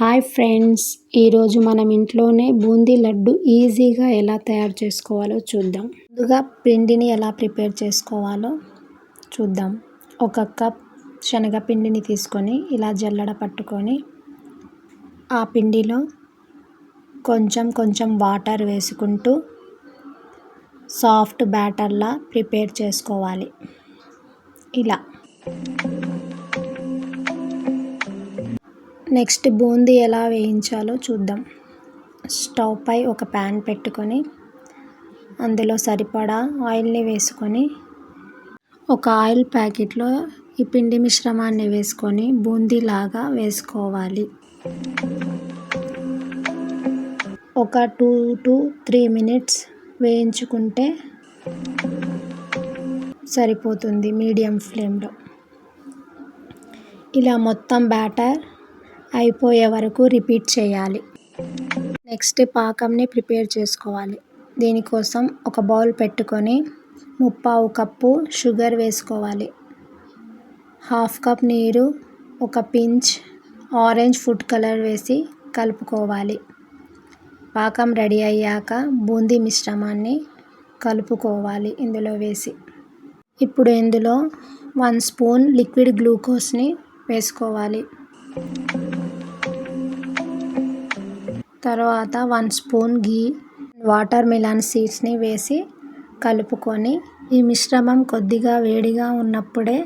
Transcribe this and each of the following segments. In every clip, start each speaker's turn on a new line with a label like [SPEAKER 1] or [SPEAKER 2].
[SPEAKER 1] Hi friends ఈరోజు మనం ఇంట్లోనే బూందీ లడ్డు ఈజీగా ఎలా తయారు చేసుకోవాలో చూద్దాం. ముందుగా పిండిని ఎలా ప్రిపేర్ చేసుకోవాలో చూద్దాం. ఒక కప్ శనగపిండిని తీసుకొని ఇలా జల్లడ పట్టుకొని ఆ పిండిలో కొంచెం కొంచెం వాటర్ వేసుకుంటూ సాఫ్ట్ బ్యాటర్లా ప్రిపేర్ చేసుకోవాలి. ఇలా. నెక్స్ట్ బూందీ ఎలా వేయించాలో చూద్దాం. స్టవ్ పై ఒక ప్యాన్ పెట్టుకొని అందులో సరిపడా ఆయిల్ని వేసుకొని ఒక ఆయిల్ ప్యాకెట్లో ఈ పిండి మిశ్రమాన్ని వేసుకొని బూందీలాగా వేసుకోవాలి. ఒక టూ టు త్రీ మినిట్స్ వేయించుకుంటే సరిపోతుంది మీడియం ఫ్లేమ్లో. ఇలా మొత్తం బ్యాటర్ అయిపోయే వరకు రిపీట్ చేయాలి. నెక్స్ట్ పాకంని ప్రిపేర్ చేసుకోవాలి. దీనికోసం ఒక బౌల్ పెట్టుకొని ముప్పావు కప్పు షుగర్ వేసుకోవాలి. హాఫ్ కప్ నీరు ఒక పించ్ ఆరెంజ్ ఫుడ్ కలర్ వేసి కలుపుకోవాలి. పాకం రెడీ అయ్యాక బూందీ మిశ్రమాన్ని కలుపుకోవాలి ఇందులో వేసి. ఇప్పుడు ఇందులో వన్ స్పూన్ లిక్విడ్ గ్లూకోజ్ని వేసుకోవాలి. తర్వాత one spoon ghee watermelon సీడ్స్ని వేసి కలుపుకొని ఈ మిశ్రమం కొద్దిగా వేడిగా ఉన్నప్పుడే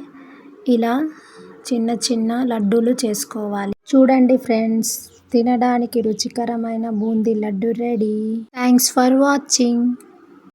[SPEAKER 1] ఇలా చిన్న చిన్న లడ్డూలు చేసుకోవాలి. చూడండి ఫ్రెండ్స్ తినడానికి రుచికరమైన boondi laddu ready. Thanks for watching.